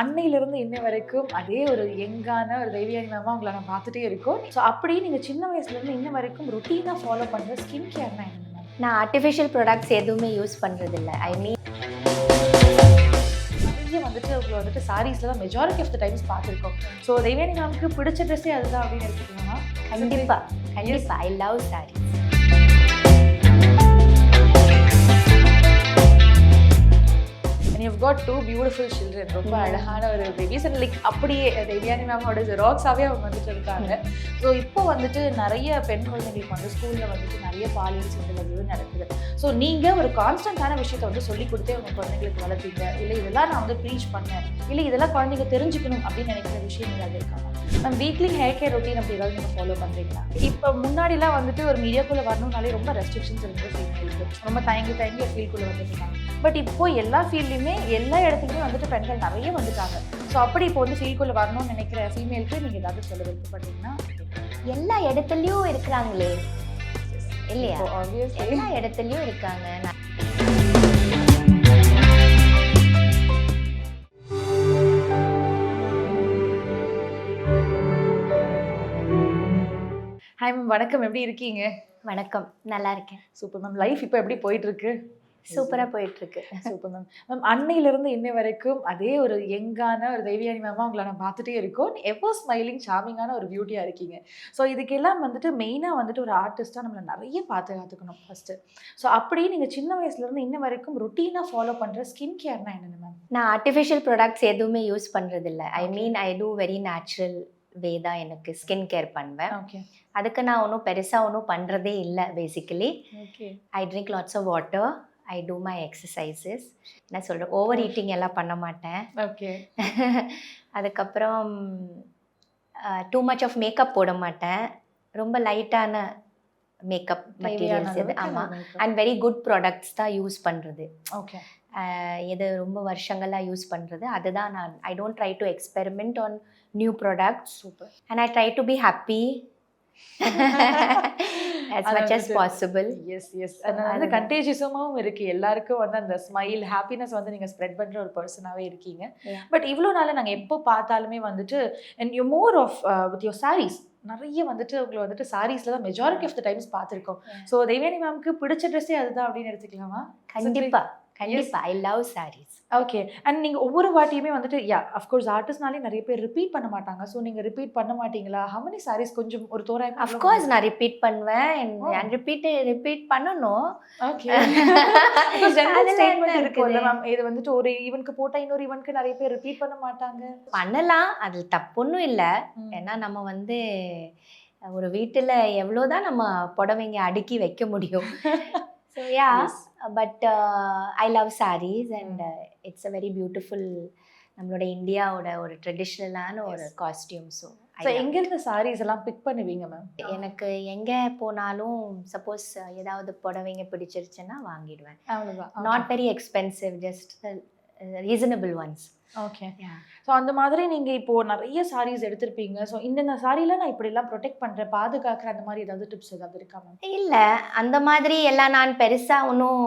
அன்னையிலிருந்து இன்னை வரைக்கும் அதே ஒரு யங்கான ஒரு தெய்வீக மேமா உங்களை நான் பார்த்துட்டே இருக்கோம். ஸோ அப்படியே நீங்கள் சின்ன வயசுலேருந்து இன்ன வரைக்கும் ருட்டீனாக ஃபாலோ பண்ணுற ஸ்கின் கேர்னா என்ன நான் ஆர்டிஃபிஷியல் ப்ராடக்ட்ஸ் எதுவுமே யூஸ் பண்ணுறதில்ல ஐ மீன் வந்துட்டு உங்களை வந்துட்டு சாரீஸில் தான் மெஜாரிட்டி ஆஃப் த டைம்ஸ் பார்த்துருக்கோம். ஸோ தெய்வானி மேம்க்கு பிடிச்ச ட்ரெஸ்ஸே அதுதான் அப்படின்னு எடுத்துக்கலாமா? கண்டிப்பாக கண்டிப்பாக I love sari and you've got two beautiful children. ரொம்ப அழகான ஒரு பேபிஸ் அண்ட் லைக் அப்படியே தேவியானி மேமோட ஜெராக்ஸாகவே அவங்க வந்துட்டு இருக்காங்க. ஸோ இப்போ வந்துட்டு நிறைய பெண் குழந்தைங்களுக்கு வந்து ஸ்கூலில் வந்துட்டு நிறைய பாலியல் சீண்டல் நடக்குது. ஸோ நீங்கள் ஒரு கான்ஸ்டன்டான விஷயத்தை வந்து சொல்லி கொடுத்தே உங்கள் குழந்தைங்களுக்கு வளர்த்தீங்க இல்லை இதெல்லாம் நான் வந்து ப்ரீச் பண்ணேன். இல்லை இதெல்லாம் குழந்தைங்க தெரிஞ்சுக்கணும் அப்படின்னு நினைக்கிற விஷயம் ஏதாவது இருக்காங்க ma'am weekly hair care routine அப்படி ஏதாவது நீங்கள் ஃபாலோ பண்ணுறீங்களா இப்போ முன்னாடிலாம் வந்துட்டு ஒரு மீடியாக்குள்ளே வரணும்னாலே ரொம்ப ரெஸ்ட்ரிக்ஷன்ஸ் இருந்தது ஃபீல்டுக்கு ரொம்ப தயங்கி தயங்கி ஃபீல்டுக்குள்ளே வந்துருக்காங்க பட் இப்போ எல்லா ஃபீல்ட்லையுமே எல்லா இடத்துலையுமே வந்துட்டு பெண்கள் நிறைய வந்துட்டாங்க. ஸோ அப்படி இப்போ வந்து ஃபீல்டுக்குள்ளே வரணும்னு நினைக்கிற ஃபீமேலுக்கு நீங்கள் ஏதாவது சொல்ல விருப்பப்பட்டீங்கன்னா எல்லா இடத்துலையும் இருக்கிறாங்களே. இல்லையா? எல்லா இடத்துலையும் இருக்காங்க. ஹாய் மேம் வணக்கம். எப்படி இருக்கீங்க? வணக்கம். நல்லா இருக்கேன். சூப்பர் மேம் லைஃப் இப்போ எப்படி போயிட்டு இருக்கு? சூப்பராக போயிட்டுருக்கு. Super ma'am. மேம் அன்னையிலிருந்து இன்னை வரைக்கும் அதே ஒரு யங்கான ஒரு தெய்வியானி மேமா உங்களை நான் பார்த்துட்டே இருக்கோம். எப்போ ஸ்மைலிங் சாமிங்கான ஒரு பியூட்டியாக இருக்கீங்க. ஸோ இதுக்கெல்லாம் வந்துட்டு மெயினாக வந்துட்டு ஒரு ஆர்டிஸ்ட்டாக நம்மளை நிறைய பார்த்து காத்துக்கணும் ஃபஸ்ட்டு ஸோ அப்படியே நீங்கள் சின்ன வயசுலேருந்து இன்ன வரைக்கும் ருட்டீனாக ஃபாலோ பண்ணுற ஸ்கின் கேர்னா என்னென்ன மேம்? நான் ஆர்டிஃபிஷியல் ப்ராடக்ட்ஸ் எதுவுமே யூஸ் பண்ணுறதில்ல I. Mean I do very natural way தான் எனக்கு ஸ்கின் கேர் பண்ணுவேன். ஓகே அதுக்கு நான் ஒன்றும் பெருசாக ஒன்றும் பண்ணுறதே இல்லை basically I drink lots of water I do my exercises என்ன சொல்கிறேன் ஓவர் ஈட்டிங் எல்லாம் பண்ண மாட்டேன். ஓகே. அதுக்கப்புறம் டூ மச் ஆஃப் மேக்கப் போட மாட்டேன். ரொம்ப லைட்டான மேக்கப் மெட்டீரியல்ஸ் இது ஆமாம் அண்ட் வெரி குட் ப்ராடக்ட்ஸ் தான் யூஸ் பண்ணுறது ஓகே. எது ரொம்ப வருஷங்களாக யூஸ் பண்ணுறது அதுதான் நான் I don't try to experiment on new products super. And I try to be happy as much as possible. Yes yes அது வந்து அதுதான். கண்டேஜியஸமாகவும் இருக்கு. எல்லாருக்கும் வந்து அந்த ஸ்மைல் ஹாப்பினஸ் வந்து நீங்க ஸ்ப்ரெட் பண்ற ஒரு பர்சனாவே இருக்கீங்க. பட் இவ்வளோ நாள் நாங்க எப்போ பார்த்தாலுமே வந்துட்டு and you more of with your saris நிறைய வந்துட்டு உங்களை வந்துட்டு சாரீஸ்ல தான் மெஜாரிட்டி ஆஃப் த டைம்ஸ் பார்த்துருக்கோம். ஸோ தெய்வேனி மேம்க்கு பிடிச்ச ட்ரெஸ்ஸே அதுதான் அப்படின்னு எடுத்துக்கலாமா? கண்டிப்பா. கண்டிப்பா I love sarees. Okay and நீங்க ஒவ்வொரு வாட்டியுமே வந்துட்டு யா அஃப்கோர்ஸ் ஆர்டிஸ்ட்னாலே நிறைய பேர் ரிப்பீட் பண்ண மாட்டாங்க. ஸோ நீங்க ரிப்பீட் பண்ண மாட்டீங்களா? ஹவனி சாரீஸ் கொஞ்சம் ஒரு தோராயம் அஃப்கோர்ஸ் நான் ரிப்பீட் பண்ணுவேன். அண்ட் ரிப்பீட் ரிப்பீட் பண்ணணும். ஓகே அதுல ஸ்டேட்மெண்ட்? மேம் இது வந்துட்டு ஒரு ஈவென்ட்க்கு போட்டா இன்னொரு ஈவென்ட்க்கு நிறைய பேர் ரிப்பீட் பண்ண மாட்டாங்க. பண்ணலாம். அது தப்பொன்னும் இல்லை. ஏன்னா நம்ம வந்து ஒரு வீட்டில் எவ்வளோதான் நம்ம புடவைங்க அடுக்கி வைக்க முடியும். So yeah. But I love sarees and it's a very beautiful நம்மளோட இந்தியாவோட ஒரு ட்ரெடிஷ்னலான ஒரு. காஸ்டியூம் ஸோ ஸோ எங்கேருந்து சாரீஸ் எல்லாம் பிக் பண்ணுவீங்க மேம் எனக்கு எங்கே போனாலும் சப்போஸ் ஏதாவது புடவைங்க பிடிச்சிருச்சுன்னா வாங்கிடுவேன். Not very expensive just reasonable ones okay so அந்த மாதிரி நீங்க இப்போ நிறைய சாரீஸ் எடுத்திருப்பீங்க. ஸோ இந்தந்த சாரியில நான் இப்படி எல்லாம் ப்ரொடெக்ட் பண்றேன் பாதுகாக்கிற அந்த மாதிரி ஏதாவது டிப்ஸ் ஏதாவது இருக்கா மேம் இல்லை. அந்த மாதிரி எல்லாம் நான் பெருசாக ஒன்றும்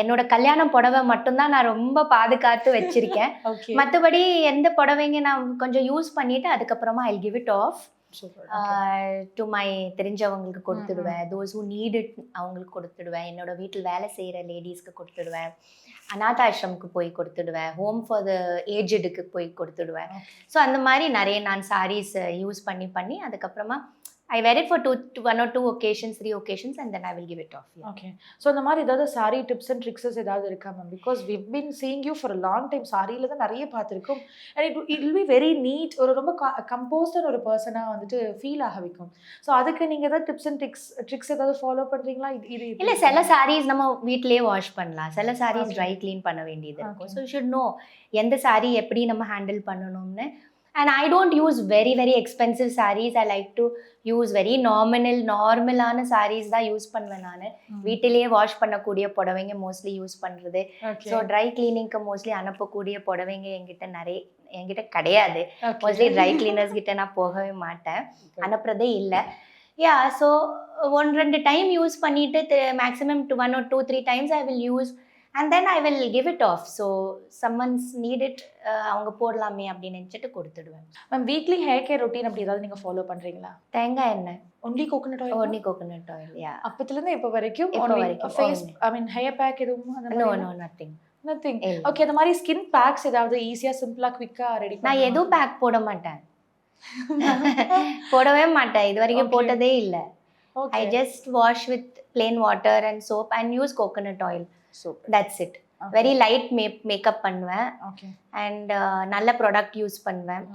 என்னோட கல்யாணம் புடவை மட்டும்தான் நான் ரொம்ப பாதுகாத்து வச்சிருக்கேன். மற்றபடி எந்த புடவைங்க நான் கொஞ்சம் யூஸ் பண்ணிட்டு அதுக்கப்புறமா I give it off to my தெரிஞ்சவங்களுக்கு கொடுத்துடுவேன். தோஸ் ஹூ நீட் இட் அவங்களுக்கு கொடுத்துடுவேன். என்னோட வீட்டில் வேலை செய்கிற லேடிஸ்க்கு கொடுத்துடுவேன். அநாத ஆசிரமுக்கு போய் கொடுத்துடுவேன். ஹோம் ஃபார் த ஏஜ்டுக்கு போய் கொடுத்துடுவேன். ஸோ அந்த மாதிரி நிறைய நான் சாரீஸ் யூஸ் பண்ணி பண்ணி அதுக்கப்புறமா I wear it for two one or two occasions three occasions and then I will give it off okay so இந்த மாதிரி ஏதாவது சாரி டிப்ஸ் அண்ட் ட்ரிக்ஸஸ் ஏதாவது இருக்கா ma'am because we've been seeing you for long time சாரியில தான் நிறைய பார்த்துருக்கோம். And it it will be very neat ஒரு ரொம்ப கம்போஸ்டர் ஒரு பர்சனாக வந்துட்டு ஃபீல் ஆக வைக்கும். ஸோ அதுக்கு நீங்கள் ஏதாவது டிப்ஸ் அண்ட் ட்ரிக்ஸ் ட்ரிக்ஸ் ஏதாவது ஃபாலோ பண்ணுறீங்களா இது இது இல்லை சில சாரீஸ் நம்ம வீட்டிலேயே வாஷ் பண்ணலாம். சில சாரீஸ். ட்ரை க்ளீன் பண்ண வேண்டியது இருக்கும். ஸோ ஷுட் நோ எந்த சாரீ எப்படி நம்ம ஹேண்டில் பண்ணணும்னு. And I don't use very very expensive saris I like to use very normal நார்மலான சாரீஸ் தான் யூஸ் பண்ணுவேன் நான். வீட்டிலேயே வாஷ் பண்ணக்கூடிய புடவைங்க மோஸ்ட்லி யூஸ் பண்ணுறது ஸோ ட்ரை கிளீனிங்க்கு மோஸ்ட்லி அனுப்பக்கூடிய புடவைங்க என்கிட்ட நிறைய என்கிட்ட கிடையாது. மோஸ்ட்லி ட்ரை கிளீனர்ஸ் கிட்ட நான் போகவே மாட்டேன். அனுப்புறதே இல்லை. யா ஸோ ஒன் ரெண்டு டைம் யூஸ் பண்ணிட்டு maximum two one or two three times I will use and then I will give it off so someone's need it அவங்க போடலாமே அப்படின்னு நினச்சிட்டு கொடுத்துடுவேன். Ma'am weekly hair care routine அப்படி ஏதாவது நீங்க ஃபாலோ பண்றீங்களா? தேங்காய் எண்ணெய். Only coconut oil only coconut oil yeah அப்பத்துல இருந்து இப்போ வரைக்கும் வரைக்கும், face. I mean hair pack எதுவும் no no nothing nothing okay அந்த மாதிரி ஸ்கின் பேக்ஸ் ஏதாவது ஈஸியா சிம்பிளா குவிக்கா ரெடி நான் எதுவும் பேக் போட மாட்டேன். போடவே மாட்டேன். இது வரைக்கும். போட்டதே இல்லை. I just wash with plain water and soap and use coconut oil that's it very light make makeup பண்ணுவேன். அண்ட் நல்ல ப்ராடக்ட் யூஸ் பண்ணுவேன்.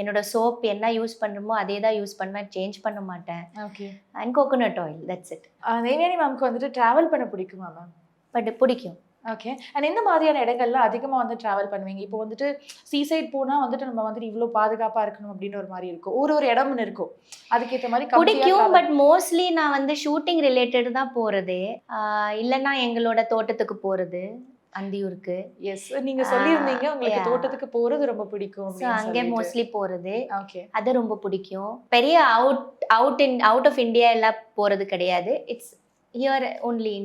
என்னோட சோப் என்ன யூஸ் பண்ணுறோமோ அதே தான் யூஸ் பண்ணுவேன். சேஞ்ச் பண்ண மாட்டேன். Okay and coconut oil that's it Devyani மேம்க்கு வந்துட்டு டிராவல் பண்ண பிடிக்குமா மேம் பட் பிடிக்கும். ஓகே அண்ட் எந்த மாதிரியான இடங்கள்லாம் அதிகமாக வந்து ட்ராவல் பண்ணுவீங்க? இப்போ வந்துட்டு சீசைட் போனால் வந்துட்டு நம்ம வந்துட்டு இவ்வளோ பாதுகாப்பாக இருக்கணும் அப்படின்னு ஒரு மாதிரி இருக்கும். ஒரு ஒரு இடம்னு இருக்கும். அதுக்கேற்ற மாதிரி பிடிக்கும் பட் மோஸ்ட்லி நான் வந்து ஷூட்டிங் ரிலேட்டட் தான் போகிறது இல்லைன்னா எங்களோட தோட்டத்துக்கு போகிறது அந்தியூருக்கு. எஸ் நீங்க சொல்லியிருந்தீங்க உங்களுக்கு. தோட்டத்துக்கு போறது ரொம்ப பிடிக்கும் அங்கே மோஸ்ட்லி போகிறது ஓகே அது ரொம்ப பிடிக்கும். பெரிய out out in out of India எல்லாம் போகிறது கிடையாது. It's here only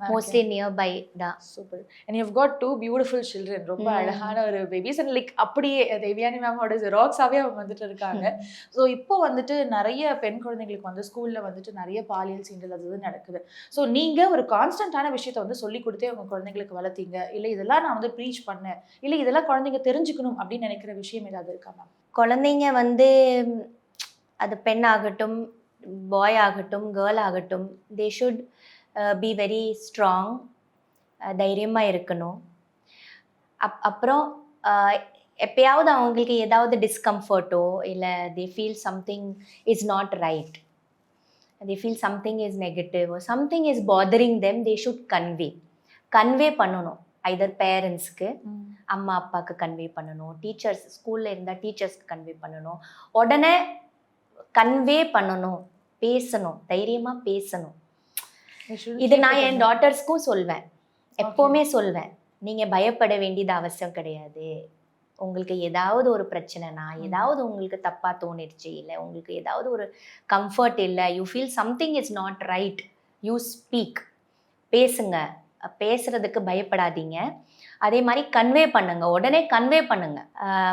mostly near by தான். Super and you've got two beautiful children ரொம்ப Mm. அழகான ஒரு பேபிஸ் அண்ட் லைக் அப்படியே தேவியானி மேமோட ஜெராக்ஸாவே அவங்க வந்துட்டு இருக்காங்க. ஸோ இப்போ வந்துட்டு நிறைய பெண் குழந்தைங்களுக்கு வந்து ஸ்கூல்ல வந்துட்டு நிறைய பாலியல் சீண்டல் அது நடக்குது. ஸோ நீங்க ஒரு கான்ஸ்டன்டான விஷயத்த வந்து சொல்லி கொடுத்தே உங்க குழந்தைங்களுக்கு வளர்த்தீங்க. இல்லை இதெல்லாம் நான் வந்து ப்ரீச் பண்ணேன். இல்லை இதெல்லாம் குழந்தைங்க தெரிஞ்சுக்கணும் அப்படின்னு நினைக்கிற விஷயம் ஏதாவது இருக்கா மேம் குழந்தைங்க வந்து அது பெண் ஆகட்டும் பாய் ஆகட்டும் கேர்ள் ஆகட்டும் they should be very strong தைரியமாக இருக்கணும். அப் அப்புறம் அஹ், எப்பயாவது அவங்களுக்கு ஏதாவது டிஸ்கம்ஃபர்ட்டோ இல்லை they feel something is not right they feel something is negative something is bothering them they should convey convey பண்ணணும். ஐதர் பேரண்ட்ஸ்க்கு அம்மா அப்பாவுக்கு கன்வே பண்ணணும். டீச்சர்ஸ் ஸ்கூலில் இருந்தால் டீச்சர்ஸ்க்கு கன்வே பண்ணணும். உடனே கன்வே பண்ணணும். பேசணும். தைரியமாக பேசணும். இது நான் என் டாட்டர்ஸ்க்கும் சொல்வேன். எப்போவுமே சொல்வேன். நீங்கள் பயப்பட வேண்டியது அவசியம் கிடையாது. உங்களுக்கு ஏதாவது ஒரு பிரச்சனைனா. ஏதாவது உங்களுக்கு தப்பாக தோணிடுச்சு இல்லை உங்களுக்கு ஏதாவது ஒரு கம்ஃபர்ட் இல்லை you feel something is not right you speak பேசுங்க. பேசுறதுக்கு பயப்படாதீங்க. அதே மாதிரி கன்வே பண்ணுங்க. உடனே கன்வே பண்ணுங்க.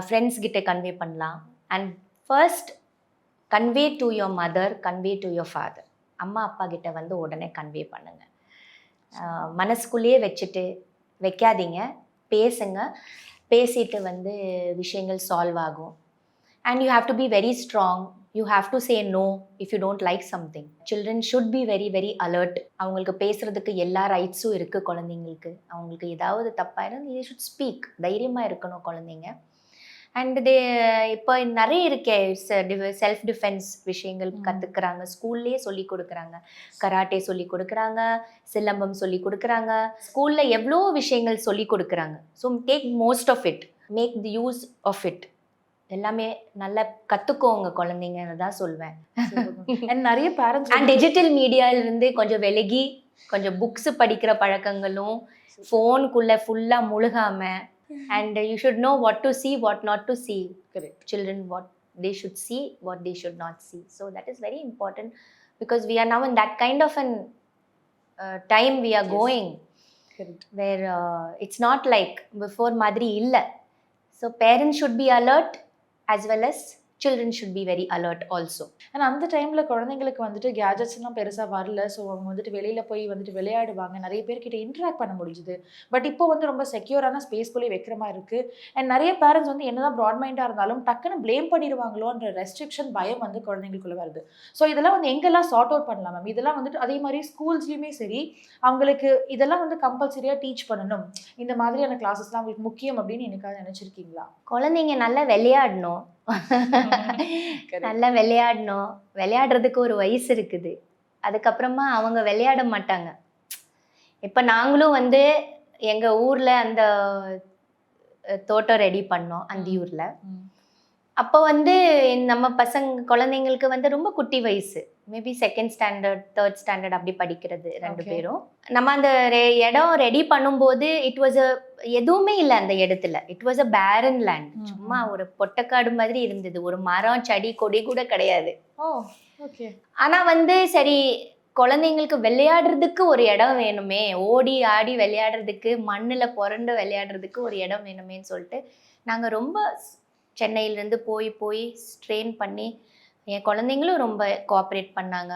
ஃப்ரெண்ட்ஸ் கிட்ட கன்வே பண்ணலாம். And first convey to your mother convey to your father அம்மா அப்பா கிட்ட வந்து உடனே கன்வே பண்ணுங்க. மனசுக்குள்ளேயே வச்சுட்டு வைக்காதீங்க. பேசுங்க. பேசிட்டு வந்து விஷயங்கள் சால்வ் ஆகும். And you have to be very strong you have to say no if you don't like something children should be very very alert அவங்களுக்கு பேசுகிறதுக்கு எல்லா ரைட்ஸும் இருக்குது குழந்தைங்களுக்கு. அவங்களுக்கு ஏதாவது தப்பாக இருந்தால் யூ ஷுட் ஸ்பீக் தைரியமாக இருக்கணும் குழந்தைங்க. அண்ட் தே இப்போ நிறைய இருக்கே செல்ஃப் டிஃபென்ஸ் விஷயங்கள். கற்றுக்குறாங்க ஸ்கூல்லேயே சொல்லி கொடுக்குறாங்க. கராட்டே சொல்லி கொடுக்குறாங்க. சிலம்பம் சொல்லி கொடுக்குறாங்க. ஸ்கூலில் எவ்வளோ விஷயங்கள் சொல்லி கொடுக்குறாங்க. So take most of it make the use of it எல்லாமே நல்லா கற்றுக்கோங்க குழந்தைங்கன்னு தான் சொல்வேன். நிறைய பேரண்ட்ஸ் அண்ட் டிஜிட்டல் மீடியாவிலேருந்து கொஞ்சம் விலகி கொஞ்சம் புக்ஸ் படிக்கிற பழக்கங்களும் ஃபோனுக்குள்ளே ஃபுல்லாக முழுகாமல் and you should know what to see, what not to see. Correct. Children, what they should see, what they should not see. So that is very important because we are now in that kind of an uh, time we are yes. going. Correct. Where uh, it's not like before Madri illa. So parents should be alert as well as children should be very alert also ஆனா அந்த டைமில் குழந்தைங்களுக்கு வந்துட்டு கேஜெட்ஸ்லாம் பெருசாக வரல. So அவங்க வந்துட்டு வெளியில் போய் வந்துட்டு விளையாடுவாங்க. நிறைய பேர்கிட்ட இன்ட்ராக்ட் பண்ண முடிஞ்சுது. பட் இப்போ வந்து ரொம்ப செக்யூரான ஸ்பேஸ்குள்ளேயே வைக்கிற மாதிரி இருக்குது அண்ட் நிறைய பேரண்ட்ஸ் வந்து என்னதான் ப்ராட் மைண்டாக இருந்தாலும் டக்குன்னு ப்ளேம் பண்ணிடுவாங்களோன்ற ரெஸ்ட்ரிக்ஷன் பயம் வந்து குழந்தைங்களுக்குள்ள வருது. ஸோ இதெல்லாம் வந்து எங்கெல்லாம் சார்ட் அவுட் பண்ணலாம் மேம் இதெல்லாம் வந்துட்டு அதே மாதிரி ஸ்கூல்ஸ்லேயுமே சரி அவங்களுக்கு இதெல்லாம் வந்து கம்பல்சரியாக டீச் பண்ணணும். இந்த மாதிரியான கிளாஸஸ்லாம் அவங்களுக்கு முக்கியம் அப்படின்னு எனக்காக நினச்சிருக்கீங்களா? குழந்தைங்க நல்லா விளையாடணும். நல்லா விளையாடணும். விளையாடுறதுக்கு ஒரு வயசு இருக்குது. அதுக்கப்புறமா அவங்க விளையாட மாட்டாங்க. இப்போ நாங்களும் வந்து எங்கள் ஊரில் அந்த தோட்டம் ரெடி பண்ணோம் அந்த ம். ஊரில். அப்போ வந்து நம்ம பசங்க குழந்தைங்களுக்கு வந்து ரொம்ப குட்டி வயசு. Maybe second standard third standard அப்படி படிக்கிறது ரெண்டு. பேரும். நம்ம அந்த இடம் ரெடி பண்ணும்போது இட் வாஸ் அ எதுவுமே இல்லை அந்த இடத்துல. இட் வாஸ் அ பேரன் லேண்ட் சும்மா. ஒரு பொட்டக்காடு மாதிரி இருந்தது. ஒரு மரம் செடி கொடி கூட கிடையாது. ஓ ஓகே ஆனா வந்து சரி குழந்தைங்களுக்கு விளையாடுறதுக்கு ஒரு இடம் வேணுமே. ஓடி ஆடி விளையாடுறதுக்கு மண்ணில் புரண்டு விளையாடுறதுக்கு ஒரு இடம் வேணுமேன்னு சொல்லிட்டு நாங்கள் ரொம்ப சென்னையிலேருந்து போய் போய் ஸ்ட்ரெயின் பண்ணி என் குழந்தைங்களும் ரொம்ப கோஆப்ரேட் பண்ணாங்க.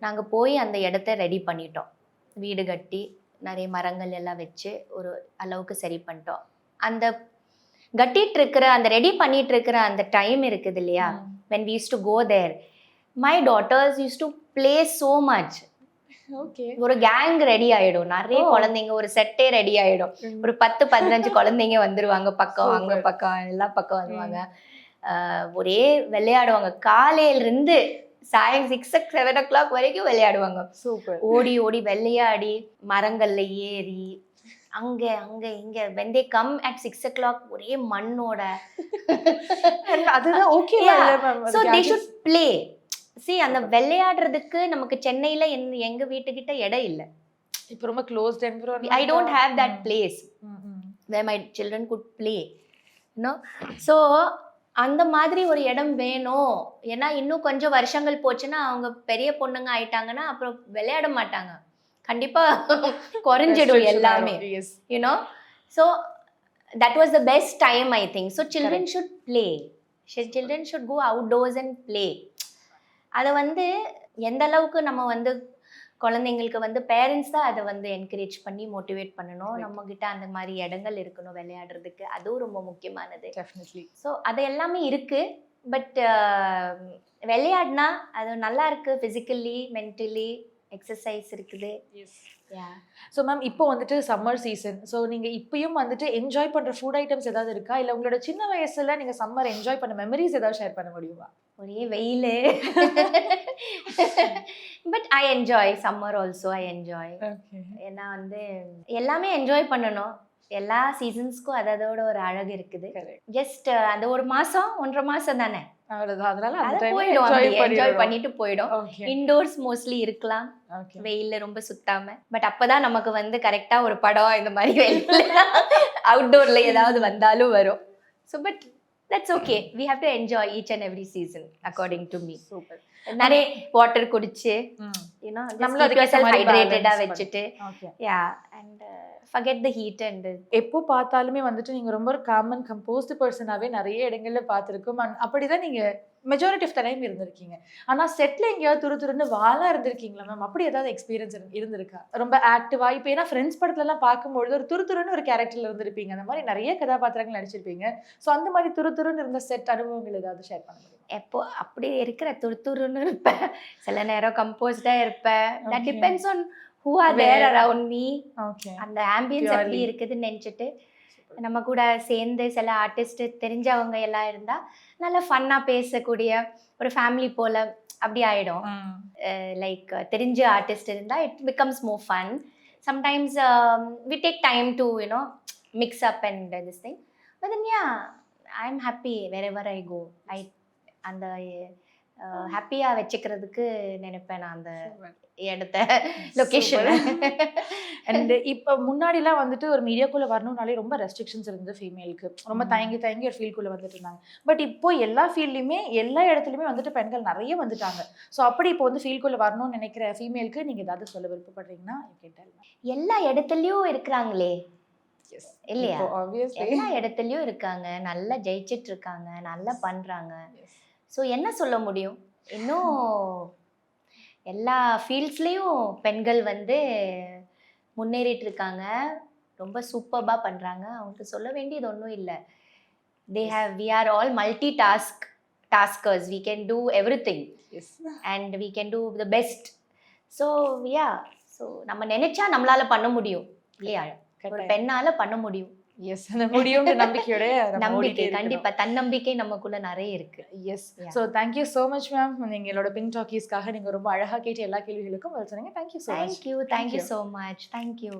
நாங்கள் போய் அந்த இடத்த ரெடி பண்ணிட்டோம். வீடு கட்டி நிறைய மரங்கள் எல்லாம் வச்சு ஒரு அளவுக்கு சரி பண்ணிட்டோம். அந்த கட்டிட்டு இருக்கிற அந்த ரெடி பண்ணிட்டு இருக்கிற அந்த டைம் இருக்குது இல்லையா? when we used to go there. My daughters used to play so much. Okay. ஒரு கேங் ரெடி ஆயிடும். நிறைய. குழந்தைங்க ஒரு செட்டே ரெடி ஆயிடும். ஒரு பத்து பதினஞ்சு குழந்தைங்க வந்துருவாங்க. பக்கம் அங்க. பக்கம் எல்லா பக்கம் வருவாங்க. ஒரே விளையாடுவாங்க. காலையில இருந்து சாயம் சிக்ஸ் செவன் ஓ கிளாக் வரைக்கும் விளையாடுவாங்க. சூப்பர் ஓடி ஓடி விளையாடி மரங்கள்ல ஏறி அங்க அங்க இங்க when they come at six o'clock ஒரே மண்ணோட. அதுதான் okay so they should play C அந்த விளையாடுறதுக்கு நமக்கு சென்னையில என் எங்க வீட்டுக்கிட்ட இடம் இல்லை. இப்போ ரொம்ப environment I don't have that place my children could play you know. ஸோ அந்த மாதிரி ஒரு இடம் வேணும். ஏன்னா இன்னும் கொஞ்சம் வருஷங்கள் போச்சுன்னா அவங்க பெரிய பொண்ணுங்க ஆயிட்டாங்கன்னா அப்புறம் விளையாட மாட்டாங்க. கண்டிப்பா குறைஞ்சிடும் எல்லாமே. You know so that was the best time I think so children should play children should go outdoors and play அதை வந்து எந்த அளவுக்கு நம்ம வந்து குழந்தைங்களுக்கு வந்து பேரண்ட்ஸ் தான் அதை வந்து என்கரேஜ் பண்ணி மோட்டிவேட் பண்ணணும். நம்ம கிட்ட அந்த மாதிரி இடங்கள் இருக்கணும் விளையாடுறதுக்கு. அதுவும் ரொம்ப முக்கியமானது. டெஃபினெட்லி ஸோ அது எல்லாமே இருக்கு. பட் விளையாடினா அது நல்லா இருக்கு ஃபிசிக்கலி மென்டலி எக்ஸசைஸ் இருக்குது. ஸோ மேம் இப்போ வந்துட்டு சம்மர் சீசன் ஸோ நீங்கள் இப்பயும் வந்துட்டு என்ஜாய் பண்ணுற ஃபுட் ஐட்டம்ஸ் ஏதாவது இருக்கா? இல்லை உங்களோட சின்ன வயசுல நீங்கள் சம்மர் என்ஜாய் பண்ண மெமரிஸ் ஏதாவது ஷேர் பண்ண முடியுமா? ஒரே வெயில். But I enjoy summer also I enjoy ஏன்னா வந்து எல்லாமே என்ஜாய் பண்ணணும். எல்லா சீசன்ஸ்க்கும் அதோட ஒரு அழகு இருக்குது. ஜஸ்ட் அந்த ஒரு மாசம் ஒன்றரை மாசம் தானே? அவ்வளோதான் அதனால அந்த அது டைம் போயிடும். என்ஜாய் பண்ணிட்டு போயிடும். இன்டோர்ஸ் மோஸ்ட்லி இருக்கலாம். வெயில்ல ரொம்ப சுத்தாம. பட் அப்பதான் நமக்கு வந்து கரெக்டா ஒரு படம் இந்த மாதிரி அவுட்டோர்ல ஏதாவது வந்தாலும் வரும். So but that's okay we have to enjoy each and every season according to me super நிறைய வாட்டர் குடிச்சு யூனோ ஹைட்ரேட்டடா வச்சுட்டு yeah and forget the heat and எப்போ பார்த்தாலுமே வந்துட்டு நீங்க ரொம்ப ஒரு காமன் கம்போஸ்ட் பர்சனாவே நிறைய இடங்கள்ல பார்த்துருக்கோம். அண்ட் அப்படிதான் நீங்க மெஜாரிட்டி ஆஃப் த டைம் இருந்திருக்கீங்க. ஆனா செட்ல எங்கேயாவது துரு துருன்னு வாழா இருந்திருக்கீங்களா மேம் அப்படி ஏதாவது எக்ஸ்பீரியன்ஸ் இருந்திருக்கா? ரொம்ப ஆக்டிவா இப்போ ஏன்னா ஃப்ரெண்ட்ஸ் படத்துல எல்லாம் பார்க்கும்பொழுது ஒரு துரு துருன்னு ஒரு கேரக்டர்ல இருந்திருப்பீங்க. அந்த மாதிரி நிறைய கதாபாத்திரங்கள் நடிச்சிருப்பீங்க. ஸோ அந்த மாதிரி துரு துருன்னு இருந்த செட் அனுபவங்கள் ஏதாவது ஷேர் பண்ண முடியுமா எப்போ அப்படி இருக்கிற துருத்துருன்னு இருப்பேன் சில நேரம் கம்போஸ்டா இருப்பேன் that. Depends on who are Where- around me அந்த ஆம்பியன்ஸ் எப்படி. இருக்குதுன்னு நினச்சிட்டு நம்ம கூட சேர்ந்து சில ஆர்டிஸ்ட் தெரிஞ்சவங்க எல்லாம் இருந்தா நல்லா ஃபன்னா பேசக்கூடிய ஒரு ஃபேமிலி போல அப்படி ஆயிடும். லைக் தெரிஞ்ச ஆர்டிஸ்ட் இருந்தா it becomes more fun sometimes we take time to you know mix up and this thing but yeah I am happy wherever I go I அந்த ஹாப்பியாக வச்சுக்கிறதுக்கு நினைப்பேன் நான் அந்த இடத்த லொக்கேஷன் அண்ட் இப்போ முன்னாடிலாம் வந்துட்டு ஒரு மீடியாக்குள்ள வரணும்னாலே ரொம்ப ரெஸ்ட்ரிக்ஷன்ஸ் இருந்தது ஃபீமேலுக்கு ரொம்ப. தயங்கி தயங்கி ஒரு ஃபீல்டுக்குள்ள வந்துட்டு இருந்தாங்க. பட் இப்போ எல்லா ஃபீல்ட்லையுமே எல்லா இடத்துலையுமே வந்துட்டு பெண்கள் நிறைய வந்துட்டாங்க. ஸோ அப்படி இப்போ வந்து ஃபீல்டுக்குள்ள வரணும்னு நினைக்கிற ஃபீமேலுக்கு நீங்க ஏதாவது சொல்ல விருப்பப்படுறீங்கன்னா கேட்டால் எல்லா இடத்துலயும் இருக்கிறாங்களே. இல்லையா? எல்லா இடத்துலயும் இருக்காங்க. நல்லா ஜெயிச்சிட்டு இருக்காங்க. நல்லா பண்றாங்க. ஸோ என்ன சொல்ல முடியும்? இன்னும் எல்லா ஃபீல்ட்ஸ்லேயும் பெண்கள் வந்து முன்னேறிட்டு இருக்காங்க ரொம்ப சூப்பர்பாக பண்ணுறாங்க அவங்களுக்கு சொல்ல வேண்டியது ஒன்றும் இல்லை. They have we are all multi task taskers we can do everything and we can do the best so yeah so நம்ம நினைச்சா நம்மளால பண்ண முடியும். இல்லையா? ஒரு பெண்ணால பண்ண முடியும். எஸ் முடியும்ன்ற நம்பிக்கையோட நம்பிக்கை கண்டிப்பா. தன்னம்பிக்கை நமக்குள்ள நிறைய இருக்கு. Yes. So thank you so much ma'am எங்களோட பிங்க் டாக்கீஸ்க்காக நீங்க ரொம்ப அழகா கேட்டு எல்லா கேள்விகளுக்கும் பதில் சொன்னீங்க. Thank you so much thank you thank you so much thank you